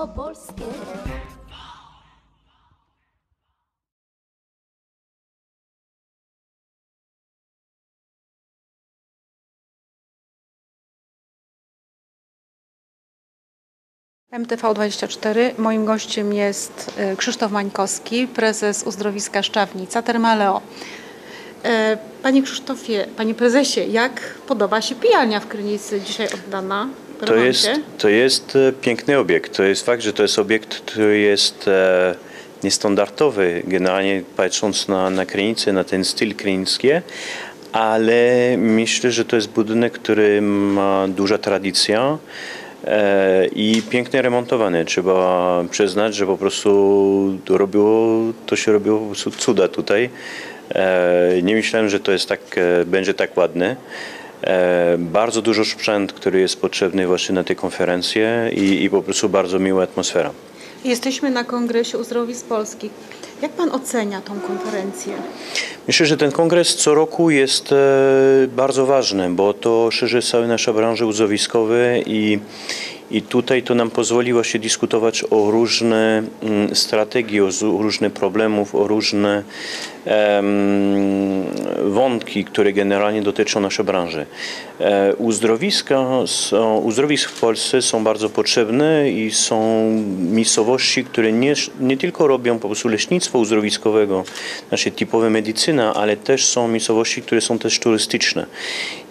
małopolskie. MTV24. Moim gościem jest e, Krzysztof Mańkowski, prezes uzdrowiska Szczawnica Termaleo. E, Panie Krzysztofie, panie prezesie, jak podoba się pijalnia w Krynicy dzisiaj oddana? To jest, to jest e, piękny obiekt. To jest fakt, że to jest obiekt, który jest e, niestandardowy, generalnie patrząc na, na Krynicę, na ten styl krynicki, ale myślę, że to jest budynek, który ma duża tradycja e, i pięknie remontowany. Trzeba przyznać, że po prostu to, robiło, to się robiło po prostu cuda tutaj. E, Nie myślałem, że to jest tak, będzie tak ładne. E, Bardzo dużo sprzęt, który jest potrzebny właśnie na tej konferencji i, i po prostu bardzo miła atmosfera. Jesteśmy na Kongresie Uzdrowisk Polskich. Jak pan ocenia tą konferencję? Myślę, że ten kongres co roku jest e, bardzo ważny, bo to szerzy całą naszą branżę uzdrowiskową i, i tutaj to nam pozwoli właśnie dyskutować o różne mm, strategie, o różne problemów, o różne wątki, które generalnie dotyczą naszej branży. E, Uzdrowiska są, w Polsce są bardzo potrzebne i są miejscowości, które nie, nie tylko robią po prostu leśnictwo uzdrowiskowego, znaczy typowe medycyna, ale też są miejscowości, które są też turystyczne.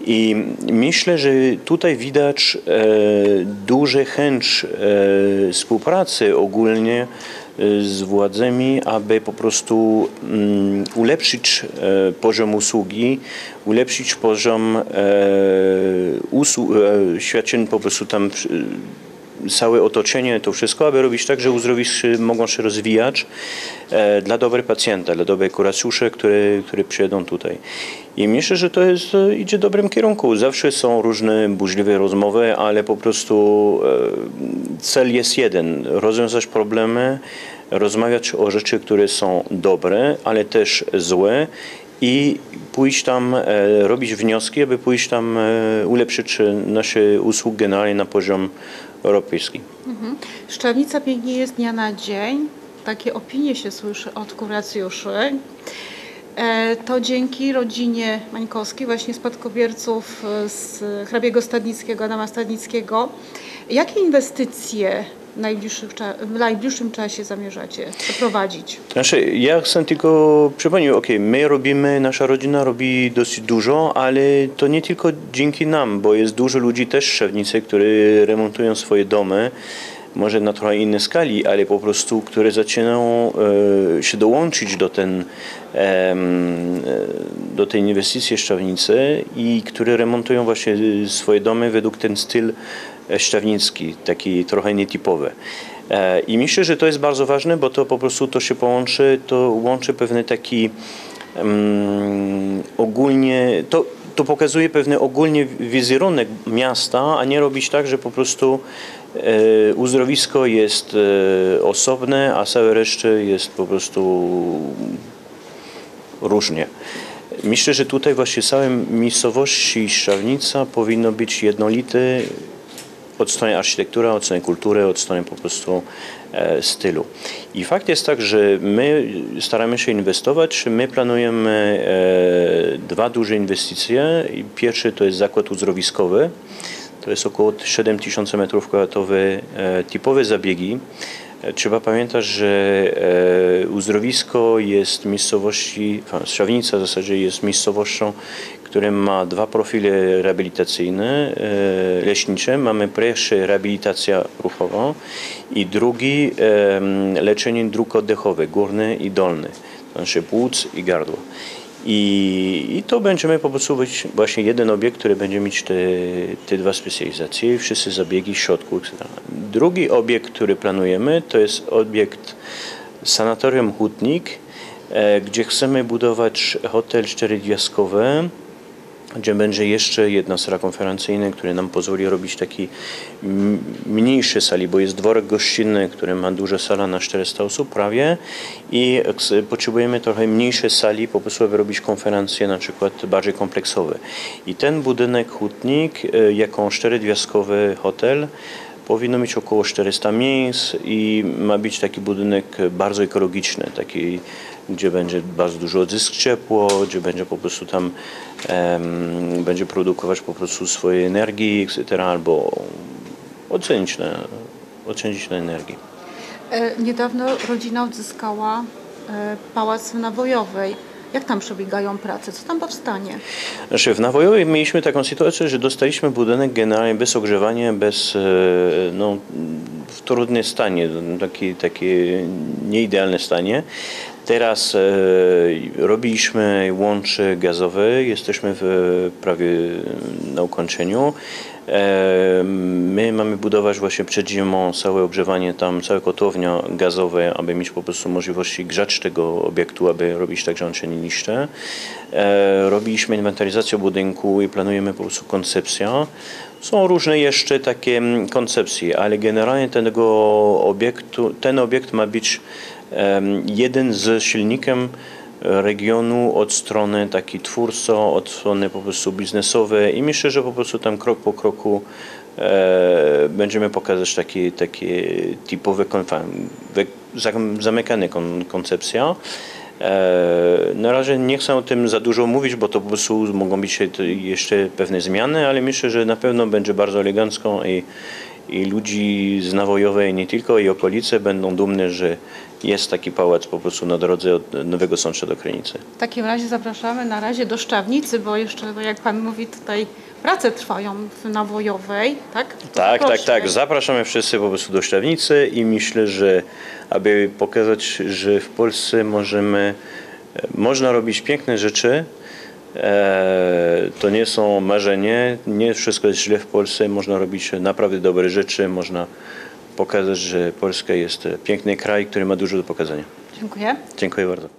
I myślę, że tutaj widać e, duże chęć e, współpracy ogólnie e, z władzami, aby po prostu mm, ulepszyć e, poziom usługi, ulepszyć poziom e, usług, e, świadczeń po prostu tam całe otoczenie, to wszystko, aby robić tak, że uzdrowiska mogą się rozwijać e, dla dobra pacjenta, dla dobra kuracjuszy, które, które przyjedą tutaj. I myślę, że to jest, e, idzie w dobrym kierunku. Zawsze są różne burzliwe rozmowy, ale po prostu e, cel jest jeden. Rozwiązać problemy, rozmawiać o rzeczy, które są dobre, ale też złe i pójść tam, e, robić wnioski, aby pójść tam, e, ulepszyć e, nasze usługi generalnie na poziom europejski. Szczawnica pięknie jest dnia na dzień. Takie opinie się słyszy od kuracjuszy. To dzięki rodzinie Mańkowskiej, właśnie spadkobierców z hrabiego Stadnickiego, Adama Stadnickiego. Jakie inwestycje najbliższych, w najbliższym czasie zamierzacie przeprowadzić? Znaczy, ja chcę tylko przypomnieć, ok, my robimy, nasza rodzina robi dosyć dużo, ale to nie tylko dzięki nam, bo jest dużo ludzi też w Szczawnicy, którzy remontują swoje domy, może na trochę innej skali, ale po prostu, które zaczynają e, się dołączyć do, ten, e, do tej inwestycji Szczawnicy i które remontują właśnie swoje domy według ten styl szczawnicki, taki trochę nietypowy. E, I myślę, że to jest bardzo ważne, bo to po prostu to się połączy, to łączy pewny taki um, ogólnie, to, to pokazuje pewny ogólnie wizerunek miasta, a nie robić tak, że po prostu e, uzdrowisko jest e, osobne, a całe reszty jest po prostu różnie. Myślę, że tutaj właśnie całe miejscowości Szczawnica powinno być jednolite od strony architektury, od strony kultury, od strony po prostu e, stylu. I fakt jest tak, że my staramy się inwestować. My planujemy e, dwa duże inwestycje. Pierwszy to jest zakład uzdrowiskowy. To jest około 7000 m2 e, typowe zabiegi. Trzeba pamiętać, że e, uzdrowisko jest miejscowości, enfin, Szczawnica w zasadzie jest miejscowością, która ma dwa profile rehabilitacyjne, e, leśnicze. Mamy pierwszy rehabilitacja ruchowa i drugi e, leczenie dróg oddechowych, górny i dolny, to znaczy płuc i gardło. I, I to będziemy po prostu być właśnie jeden obiekt, który będzie mieć te, te dwa specjalizacje, wszyscy zabiegi, środku, etc. Drugi obiekt, który planujemy, to jest obiekt sanatorium Hutnik, e, gdzie chcemy budować hotel czterogwiazdkowy, gdzie będzie jeszcze jedna sala konferencyjna, która nam pozwoli robić taki m- mniejsze sali, bo jest dworek gościnny, który ma duża sala na 400 osób prawie i potrzebujemy trochę mniejsze sali po prostu, aby robić konferencje na przykład bardziej kompleksowe. I ten budynek Hutnik e, jako czterogwiazdkowy hotel Powinno mieć około 400 miejsc i ma być taki budynek bardzo ekologiczny, taki, gdzie będzie bardzo dużo odzysk ciepło, gdzie będzie po prostu tam em, będzie produkować po prostu swojej energii, etc. albo ocenić na, oszczędzić na energii. E, Niedawno rodzina odzyskała e, pałac w Nawojowej. Jak tam przebiegają prace? Co tam powstanie? Znaczy w Nawojowej mieliśmy taką sytuację, że dostaliśmy budynek generalnie bez ogrzewania, bez, e, no, w trudnym stanie, taki, takie nieidealne stanie. Teraz e, robiliśmy łącze gazowe, jesteśmy w, prawie na ukończeniu. My mamy budować właśnie przed zimą całe ogrzewanie tam, całe kotłownia gazowe, aby mieć po prostu możliwości grzać tego obiektu, aby robić tak, że on się nie niszczy. E, robiliśmy inwentaryzację budynku i planujemy po prostu koncepcję. Są różne jeszcze takie mm, koncepcje, ale generalnie tego obiektu, ten obiekt ma być jeden z silnikiem regionu od strony takiej twórco, od strony po prostu biznesowej i myślę, że po prostu tam krok po kroku e, będziemy pokazać takie, takie typowe, zamykane kon, koncepcja. E, Na razie nie chcę o tym za dużo mówić, bo to po prostu mogą być jeszcze pewne zmiany, ale myślę, że na pewno będzie bardzo elegancko i, i ludzi z Nawojowej nie tylko i okolice będą dumne, że jest taki pałac po prostu na drodze od Nowego Sącza do Krynicy. W takim razie zapraszamy na razie do Szczawnicy, bo jeszcze, no jak Pan mówi, tutaj prace trwają w Nawojowej, tak? To Tak, tak, tak. Zapraszamy wszyscy po prostu do Szczawnicy i myślę, że aby pokazać, że w Polsce możemy, e, można robić piękne rzeczy, to nie są marzenie, nie wszystko jest źle w Polsce, można robić naprawdę dobre rzeczy, można pokazać, że Polska jest piękny kraj, który ma dużo do pokazania. Dziękuję. Dziękuję bardzo.